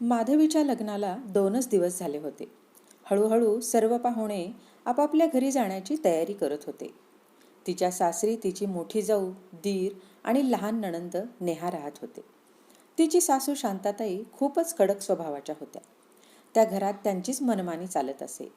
माधवीच्या लग्नाला दोनच दिवस झाले होते. हळूहळू सर्व पाहुणे आपापल्या घरी जाण्याची तयारी करत होते. तिच्या सासरी तिची मोठी जाऊ दीर आणि लहान नणंद नेहा राहत होते. तिची सासू शांताताई खूपच कडक स्वभावाच्या होत्या. त्या घरात त्यांचीच मनमानी चालत असे.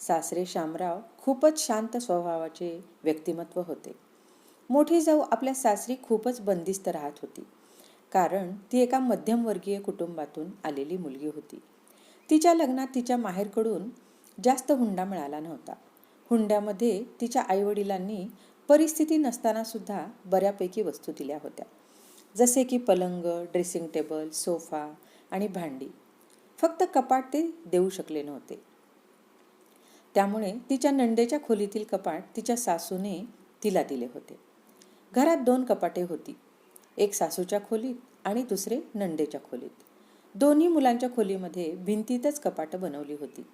सासरे शामराव खूपच शांत स्वभावाचे व्यक्तिमत्व होते. मोठी जाऊ आपल्या सासरी खूपच बंदिस्त राहत होती. कारण ती एका मध्यमवर्गीय कुटुंबातून आलेली मुलगी होती. तिच्या लग्नात तिच्या माहेरकडून जास्त हुंडा मिळाला नव्हता. हुंड्यामध्ये तिच्या आईवडिलांनी परिस्थिती नसतानासुद्धा बऱ्यापैकी वस्तू दिल्या होत्या. जसे की पलंग ड्रेसिंग टेबल सोफा आणि भांडी. फक्त कपाट ते देऊ शकले नव्हते. त्यामुळे तिच्या नंदेच्या खोलीतील कपाट तिच्या सासूने तिला दिले होते. घरात दोन कपाटे होती. एक सासूच्या खोलीत आणि दुसरे नंदेच्या खोलीत. दोन्ही मुलांच्या खोलीमध्ये भिंतीतच कपाटं बनवली होती.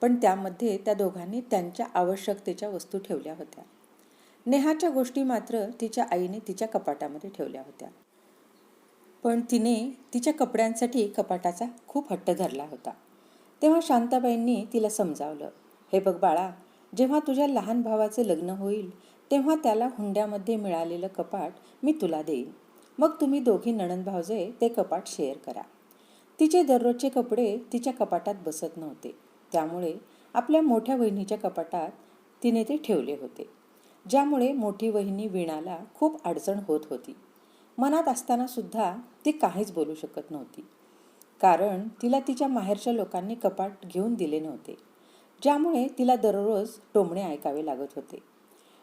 पण त्यामध्ये त्या दोघांनी त्यांच्या आवश्यकतेच्या वस्तू ठेवल्या होत्या. नेहाच्या गोष्टी मात्र तिच्या आईने तिच्या कपाटामध्ये ठेवल्या होत्या. पण तिने तिच्या कपड्यांसाठी कपाटाचा खूप हट्ट धरला होता. तेव्हा शांताबाईंनी तिला समजावलं हे बघ बाळा जेव्हा तुझ्या लहान भावाचे लग्न होईल तेव्हा त्याला हुंड्यामध्ये मिळालेलं कपाट मी तुला देईन. मग तुम्ही दोघी नणंद भावजे ते कपाट शेअर करा. तिचे दररोजचे कपडे तिच्या कपाटात बसत नव्हते. त्यामुळे आपल्या मोठ्या वहिनीच्या कपाटात तिने ते ठेवले होते. ज्यामुळे मोठी वहिनी वीणाला खूप अडचण होत होती. मनात असताना सुद्धा ती काहीच बोलू शकत नव्हती. कारण तिला तिच्या माहेरच्या लोकांनी कपाट घेऊन दिले नव्हते. ज्यामुळे तिला दररोज टोमणे ऐकावे लागत होते.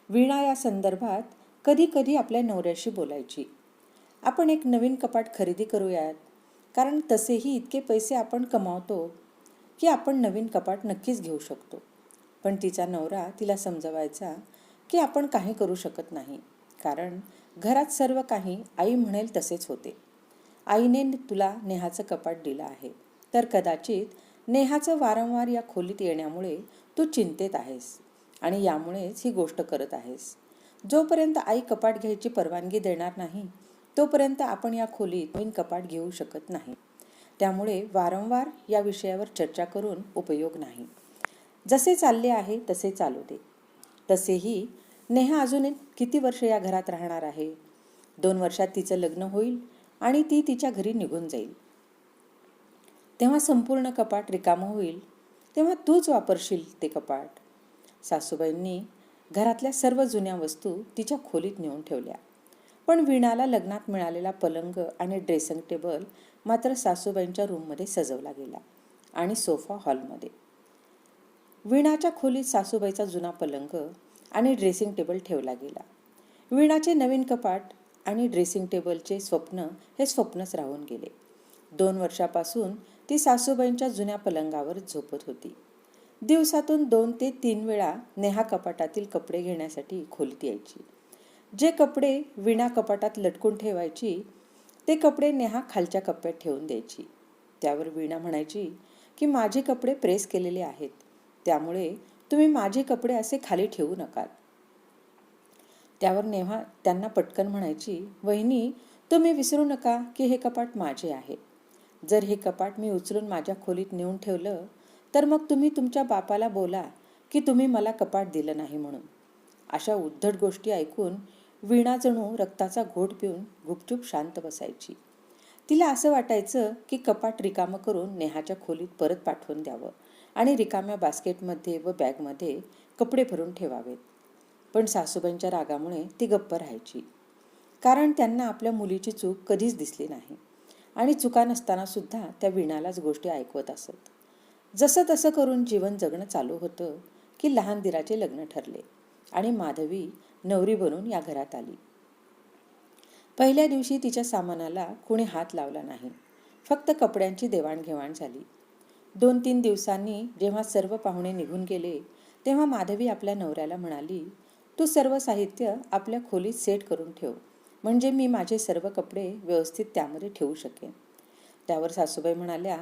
वीणा या संदर्भात कधी कधी आपल्या नवऱ्याशी बोलायची. आपण एक नवीन कपाट खरेदी करूयात. कारण तसेही इतके पैसे आपण कमावतो की आपण नवीन कपाट नक्कीच घेऊ शकतो. पण तिचा नवरा तिला समजवायचा की आपण काही करू शकत नाही. कारण घरात सर्व काही आई म्हणेल तसेच होते. आईने तुला नेहाचं कपाट दिलं आहे. तर कदाचित नेहाचं वारंवार या खोलीत येण्यामुळे तू चिंतेत आहेस आणि यामुळेच ही गोष्ट करत आहेस. जोपर्यंत आई कपाट घ्यायची परवानगी देणार नाही तोपर्यंत आपण या खोलीत नवीन कपाट घेऊ शकत नाही. त्यामुळे वारंवार या विषयावर चर्चा करून उपयोग नाही. जसे चालले आहे तसे चालू दे. तसेही नेहा अजून किती वर्ष या घरात राहणार आहे? दोन वर्षात तिचं लग्न होईल आणि ती तिच्या घरी निघून जाईल. तेव्हा संपूर्ण कपाट रिकामं होईल. तेव्हा तूच वापरशील ते कपाट. सासूबाईंनी घरातल्या सर्व जुन्या वस्तू तिच्या खोलीत नेऊन ठेवल्या. पण वीणाला लग्नात मिळालेला पलंग आणि ड्रेसिंग टेबल मात्र सासूबाईंच्या रूममध्ये सजवला गेला आणि सोफा हॉलमध्ये. वीणाच्या खोलीत सासूबाईचा जुना पलंग आणि ड्रेसिंग टेबल ठेवला गेला. वीणाचे नवीन कपाट आणि ड्रेसिंग टेबलचे स्वप्न हे स्वप्नच राहून गेले. दोन वर्षापासून ती सासूबाईंच्या जुन्या पलंगावर झोपत होती. दिवसातून दोन ते तीन वेळा नेहा कपाटातील कपडे घेण्यासाठी खोलीत यायची. जे कपडे विणा कपाटात लटकून ठेवायची ते कपडे नेहा खालच्या कप्प्यात ठेवून द्यायची. त्यावर वीणा म्हणायची की माझे कपडे प्रेस केलेले आहेत. त्यामुळे तुम्ही माझे कपडे असे खाली ठेवू नका त्यावर नेहा त्यांना पटकन म्हणायची वहिनी तुम्ही विसरू नका की हे कपाट माझे आहे. जर हे कपाट मी उचलून माझ्या खोलीत नेऊन ठेवलं तर मग तुम्ही तुमच्या बापाला बोला की तुम्ही मला कपाट दिलं नाही म्हणून. अशा उद्धट गोष्टी ऐकून वीणा जणू रक्ताचा घोट पिऊन गुपचूप शांत बसायची. तिला असं वाटायचं की कपाट रिकामं करून नेहाच्या खोलीत परत पाठवून द्यावं आणि रिकाम्या बास्केटमध्ये व बॅगमध्ये कपडे भरून ठेवावेत. पण सासूबाईंच्या रागामुळे ती गप्प राहायची. कारण त्यांना आपल्या मुलीची चूक कधीच दिसली नाही आणि चुका नसताना सुद्धा त्या वीणालाच गोष्टी ऐकवत असत. जसं तसं करून जीवन जगणं चालू होतं की लहान दिराचे लग्न ठरले आणि माधवी नवरी बनून या घरात आली. पहिल्या दिवशी तिच्या सामानाला कुणी हात लावला नाही. फक्त कपड्यांची देवाणघेवाण झाली. दोन तीन दिवसांनी जेव्हा सर्व पाहुणे निघून गेले तेव्हा माधवी आपल्या नवऱ्याला म्हणाली तू सर्व साहित्य आपल्या खोलीत सेट करून ठेव. म्हणजे मी माझे सर्व कपडे व्यवस्थित त्यामध्ये ठेवू शकेन. त्यावर सासूबाई म्हणाल्या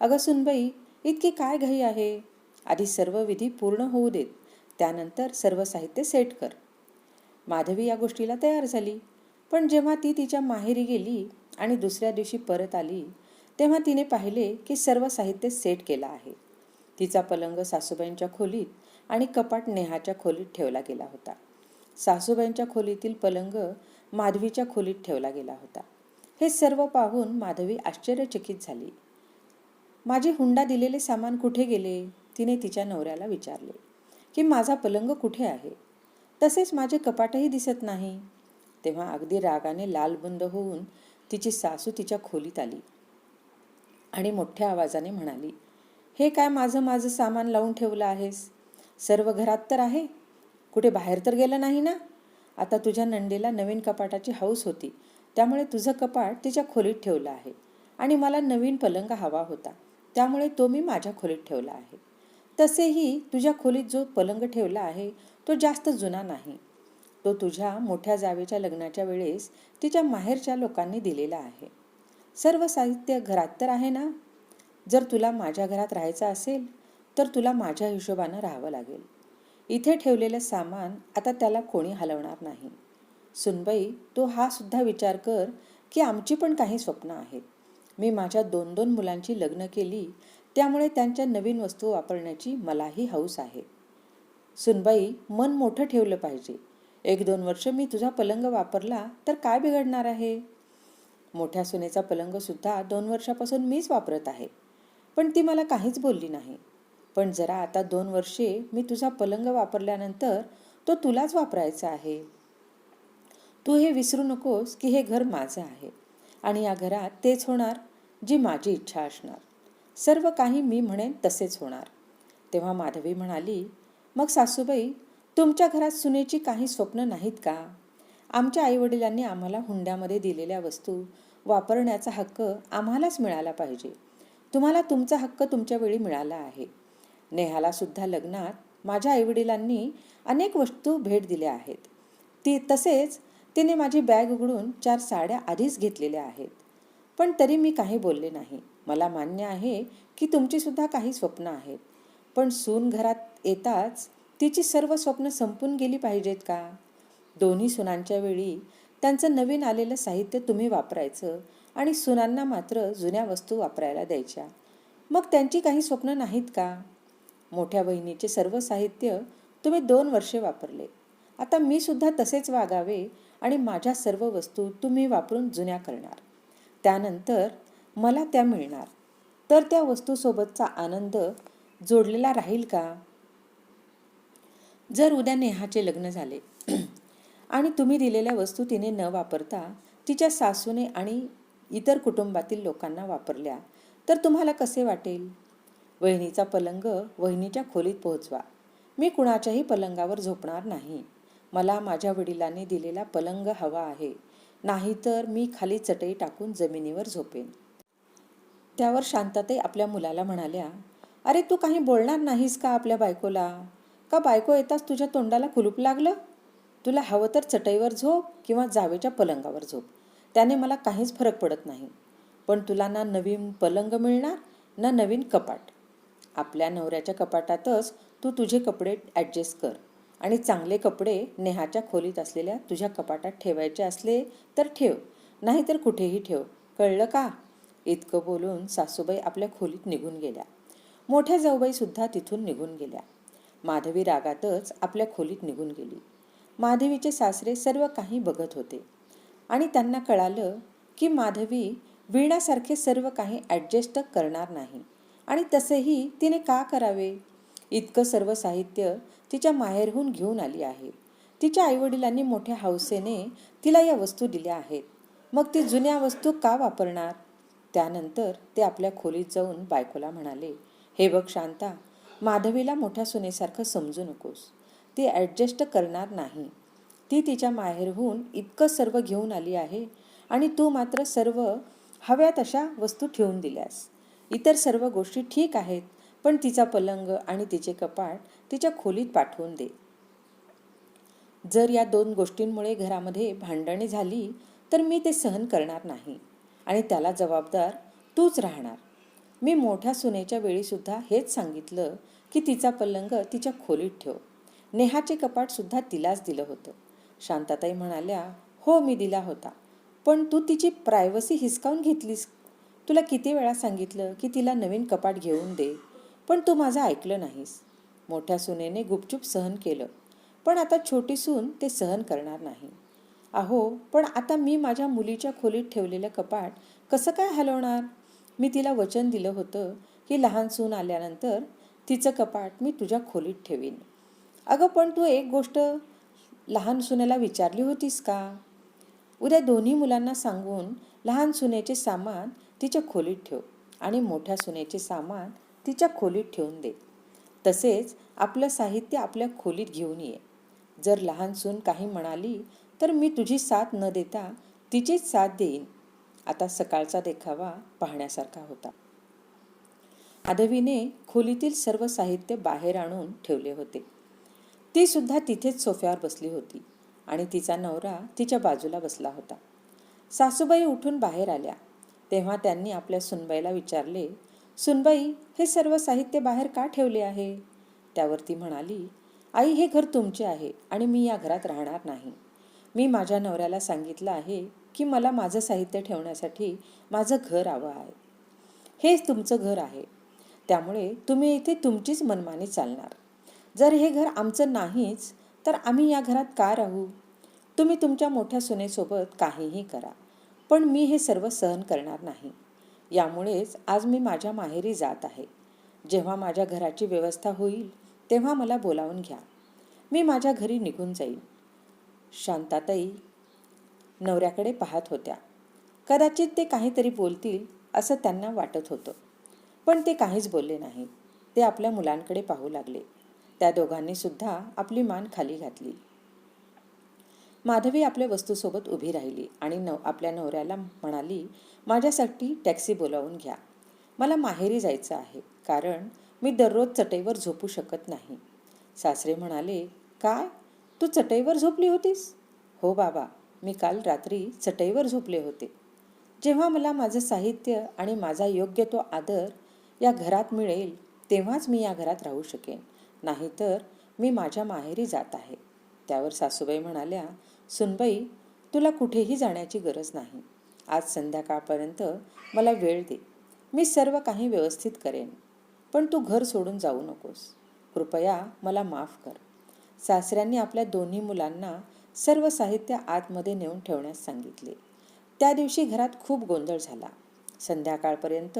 अगं सुनबाई इतकी काय घाई आहे? आधी सर्व विधी पूर्ण होऊ देत. त्यानंतर सर्व साहित्य सेट कर. माधवी या गोष्टीला तयार झाली. पण जेव्हा ती तिच्या माहेरी गेली आणि दुसऱ्या दिवशी परत आली तेव्हा तिने पाहिले की सर्व साहित्य सेट केलं आहे. तिचा पलंग सासूबाईंच्या खोलीत आणि कपाट नेहाच्या खोलीत ठेवला गेला होता. सासूबाईंच्या खोलीतील पलंग माधवीच्या खोलीत ठेवला गेला होता. हे सर्व पाहून माधवी आश्चर्यचकित झाली. माझे हुंडा दिलेले सामान कुठे गेले? तिने तिच्या नवऱ्याला विचारले. की माझा पलंग कुठे आहे? तसेच माझे कपाटही दिसत नाही. तेव्हा अगदी रागाने लालबुंद होऊन तिची सासू तिच्या खोलीत आली आणि मोठ्या आवाजाने म्हणाली हे काय माझं माझं सामान लावून ठेवलं आहेस? सर्व घरात तर आहे. कुठे बाहेर तर गेलं नाही ना? आता तुझ्या नंदीला नवीन कपाटाची हौस होती. त्यामुळे तुझं कपाट तिच्या खोलीत ठेवलं आहे आणि मला नवीन पलंग हवा होता. त्यामुळे तो मी माझ्या खोलीत ठेवला आहे. तसेही तुझ्या खोलीत जो पलंग ठेवला आहे तो जास्त जुना नाही. तो तुझ्या मोठ्या जावेच्या लग्नाच्या वेळेस तिच्या माहेरच्या लोकांनी दिलेला आहे. सर्व साहित्य घरात तर आहे ना? जर तुला माझ्या घरात राहायचं असेल तर तुला माझ्या हिशोबानं राहावं लागेल. इथे ठेवलेलं सामान आता त्याला कोणी हलवणार नाही. सुनबाई तो हा सुद्धा विचार कर की आमची पण काही स्वप्न आहेत. मी माझ्या दोन दोन मुलांची लग्न केली त्यामुळे त्यांच्या नवीन वस्तू वापरण्याची मलाही हौस आहे. सुनबाई मन मोठं ठेवलं पाहिजे. एक दोन वर्ष मी तुझा पलंग वापरला तर काय बिघडणार आहे? मोठ्या सुनेचा पलंगसुद्धा दोन वर्षापासून मीच वापरत आहे. पण ती मला काहीच बोलली नाही. पण जरा आता दोन वर्षे मी तुझा पलंग वापरल्यानंतर तो तुलाच वापरायचा आहे. तू हे विसरू नकोस की हे घर माझं आहे. आणि या घरात तेच होणार जी माझी इच्छा असणार. सर्व काही मी म्हणेन तसेच होणार. तेव्हा माधवी म्हणाली मग सासूबाई तुमच्या घरात सुनेची काही स्वप्न नाहीत का? आमच्या आईवडिलांनी आम्हाला हुंड्यामध्ये दिलेल्या वस्तू वापरण्याचा हक्क आम्हालाच मिळाला पाहिजे. तुम्हाला तुमचा हक्क तुमच्या वेळी मिळाला आहे. नेहाला सुद्धा लग्नात माझ्या आईवडिलांनी अनेक वस्तू भेट दिल्या आहेत. ती तसेच तिने माझी बॅग उघडून चार साड्या आधीच घेतलेल्या आहेत. पण तरी मी काही बोलले नाही. मला मान्य आहे की तुमचीसुद्धा काही स्वप्न आहेत. पण सून घरात येताच तिची सर्व स्वप्न संपून गेली पाहिजेत का? दोन्ही सुनांच्या वेळी त्यांचं नवीन आलेलं साहित्य तुम्ही वापरायचं आणि सुनांना मात्र जुन्या वस्तू वापरायला द्यायच्या. मग त्यांची काही स्वप्न नाहीत का? मोठ्या बहिणीचे सर्व साहित्य तुम्ही दोन वर्षे वापरले. आता मी सुद्धा तसेच वागावे आणि माझ्या सर्व वस्तू तुम्ही वापरून जुन्या करणार. त्यानंतर मला त्या मिळणार. तर त्या वस्तूसोबतचा आनंद जोडलेला राहील का? जर उद्या नेहाचे लग्न झाले आणि तुम्ही दिलेल्या वस्तू तिने न वापरता तिच्या सासूने आणि इतर कुटुंबातील लोकांना वापरल्या तर तुम्हाला कसे वाटेल? वहिनीचा पलंग वहिनीच्या खोलीत पोहोचवा. मी कुणाच्याही पलंगावर झोपणार नाही. मला माझ्या वडिलांनी दिलेला पलंग हवा आहे. नाहीतर मी खाली चटई टाकून जमिनीवर झोपेन. त्यावर शांताताई आपल्या मुलाला म्हणाल्या अरे तू काही बोलणार नाहीस का आपल्या बायकोला? का बायको येताच तुझ्या तोंडाला कुलूप लागलं? तुला हवं तर चटईवर झोप किंवा जावेच्या पलंगावर झोप. त्याने मला काहीच फरक पडत नाही. पण तुला ना नवीन पलंग मिळणार ना नवीन कपाट. आपल्या नवऱ्याच्या कपाटातच तू तुझे कपडे ॲडजस्ट कर. आणि चांगले कपडे नेहाच्या खोलीत असलेल्या तुझ्या कपाटात ठेवायचे असले तर ठेव. नाहीतर कुठेही ठेव. कळलं का? इतकं बोलून सासूबाई आपल्या खोलीत निघून गेल्या. मोठ्या जाऊबाईसुद्धा तिथून निघून गेल्या. माधवी रागातच आपल्या खोलीत निघून गेली. माधवीचे सासरे सर्व काही बघत होते. आणि त्यांना कळालं की माधवी वीणासारखे सर्व काही ॲडजस्ट करणार नाही. आणि तसेही तिने का करावे? इतकं सर्व साहित्य तिच्या माहेरहून घेऊन आली आहे. तिच्या आईवडिलांनी मोठ्या हौसेने तिला या वस्तू दिल्या आहेत. मग ती जुन्या वस्तू का वापरणार? त्यानंतर ते आपल्या खोलीत जाऊन बायकोला म्हणाले हे बघ शांता माधवीला मोठ्या सुनेसारखं समजू नकोस. ती ॲडजस्ट करणार नाही. ती तिच्या माहेरहून इतकं सर्व घेऊन आली आहे आणि तू मात्र सर्व हव्या तशा वस्तू ठेवून दिल्यास. इतर सर्व गोष्टी ठीक आहेत पण तिचा पलंग आणि तिचे कपाट तिच्या खोलीत पाठवून दे. जर या दोन गोष्टींमुळे घरामध्ये भांडणे झाली तर मी ते सहन करणार नाही आणि त्याला जबाबदार तूच राहणार. मी मोठ्या सुनेच्या वेळीसुद्धा हेच सांगितलं की तिचा पलंग तिच्या खोलीत ठेव. नेहाचे कपाटसुद्धा तिलाच दिलं होतं. शांताताई म्हणाल्या हो मी दिला होता. पण तू तिची प्रायव्हसी हिसकावून घेतलीस. तुला किती वेळा सांगितलं की तिला नवीन कपाट घेऊन दे पण तू माझं ऐकलं नाहीस. मोठ्या सुनेने गुपचूप सहन केलं. पण आता छोटी सून ते सहन करणार नाही. अहो पण आता मी माझ्या मुलीच्या खोलीत ठेवलेलं कपाट कसं काय हलवणार? मी तिला वचन दिलं होतं की लहान सून आल्यानंतर तिचं कपाट मी तुझ्या खोलीत ठेवीन. अगं पण तू एक गोष्ट लहान सुनेला विचारली होतीस का? उद्या दोन्ही मुलांना सांगून लहान सुनेचे सामान तिच्या खोलीत ठेव आणि मोठ्या सुनेचे सामान तिच्या खोलीत ठेवून दे. तसेच आपलं साहित्य आपल्या खोलीत घेऊन ये. जर लहान सून काही म्हणाली तर मी तुझी साथ न देता तिचीच साथ देईन. आता सकाळचा देखावा पाहण्यासारखा होता. आदवीने खोलीतील सर्व साहित्य बाहेर आणून ठेवले होते. ती सुद्धा तिथेच सोफ्यावर बसली होती आणि तिचा नवरा तिच्या बाजूला बसला होता. सासूबाई उठून बाहेर आल्या. तेव्हा त्यांनी आपल्या सुनबाईला विचारले सुनबाई हे सर्व साहित्य बाहेर का ठेवले आहे? त्यावर ती म्हणाली आई हे घर तुमचे आहे आणि मी या घरात राहणार नाही. मी माझ्या नवऱ्याला सांगितलं आहे की मला माझं साहित्य ठेवण्यासाठी माझं घर हवं आहे. हेच तुमचं घर आहे. त्यामुळे तुम्ही इथे तुमचीच मनमानी चालणार. जर हे घर आमचं नाहीच तर आम्ही या घरात का राहू? तुम्ही तुमच्या मोठ्या सुनेसोबत काहीही करा पण मी हे सर्व सहन करणार नाही. यामुळेच आज मी माझ्या माहेरी जात आहे. जेव्हा माझ्या घराची व्यवस्था होईल तेव्हा मला बोलावून घ्या. मी माझ्या घरी निघून जाईन. शांताताई नवऱ्याकडे पाहत होत्या. कदाचित ते काहीतरी बोलतील असं त्यांना वाटत होतं. पण ते काहीच बोलले नाही. ते आपल्या मुलांकडे पाहू लागले. त्या दोघांनी सुद्धा आपली मान खाली घातली. माधवी आपल्या वस्तूसोबत उभी राहिली आणि नव आपल्या नवऱ्याला म्हणाली माझ्यासाठी टॅक्सी बोलावून घ्या. मला माहेरी जायचं आहे कारण मी दररोज चटईवर झोपू शकत नाही. सासरे म्हणाले काय? तू चटईवर झोपली होतीस? हो बाबा. मी काल रात्री चटईवर झोपले होते. जेव्हा मला माझं साहित्य आणि माझा योग्य तो आदर या घरात मिळेल तेव्हाच मी या घरात राहू शकेन. नाहीतर मी माझ्या माहेरी जात आहे. त्यावर सासूबाई म्हणाल्या सुनबाई तुला कुठेही जाण्याची गरज नाही. आज संध्याकाळपर्यंत मला वेळ दे. मी सर्व काही व्यवस्थित करेन. पण तू घर सोडून जाऊ नकोस. कृपया मला माफ कर. सासऱ्यांनी आपल्या दोन्ही मुलांना सर्व साहित्य आतमध्ये नेऊन ठेवण्यास सांगितले. त्या दिवशी घरात खूप गोंधळ झाला. संध्याकाळपर्यंत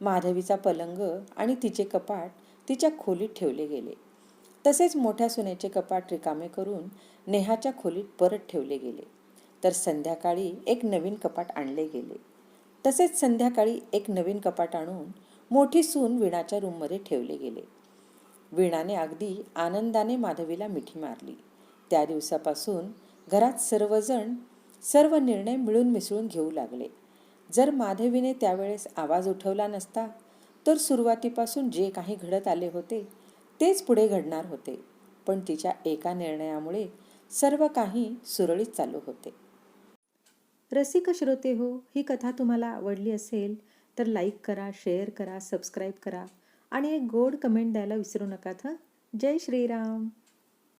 माधवीचा पलंग आणि तिचे कपाट तिच्या खोलीत ठेवले गेले. तसेच मोठ्या सुनेचे कपाट रिकामे करून नेहाच्या खोलीत परत ठेवले गेले. तर संध्याकाळी एक नवीन कपाट आणले गेले. तसेच संध्याकाळी एक नवीन कपाट आणून मोठी सून वीणाच्या रूममध्ये ठेवले गेले. वीणाने अगदी आनंदाने माधवीला मिठी मारली. त्या दिवसापासून घरात सर्वजण सर्व निर्णय मिळून मिसळून घेऊ लागले. जर माधवीने त्यावेळेस आवाज उठवला नसता तर सुरुवातीपासून जे काही घडत आले होते तेच पुढे घडणार होते. पण तिच्या एका निर्णयामुळे सर्व काही सुरळीत चालू होते. रसिक श्रोते हो ही कथा तुम्हाला आवडली असेल तर लाईक करा शेअर करा सबस्क्राईब करा आणि एक गोड कमेंट द्यायला विसरू नका हं जय श्रीराम.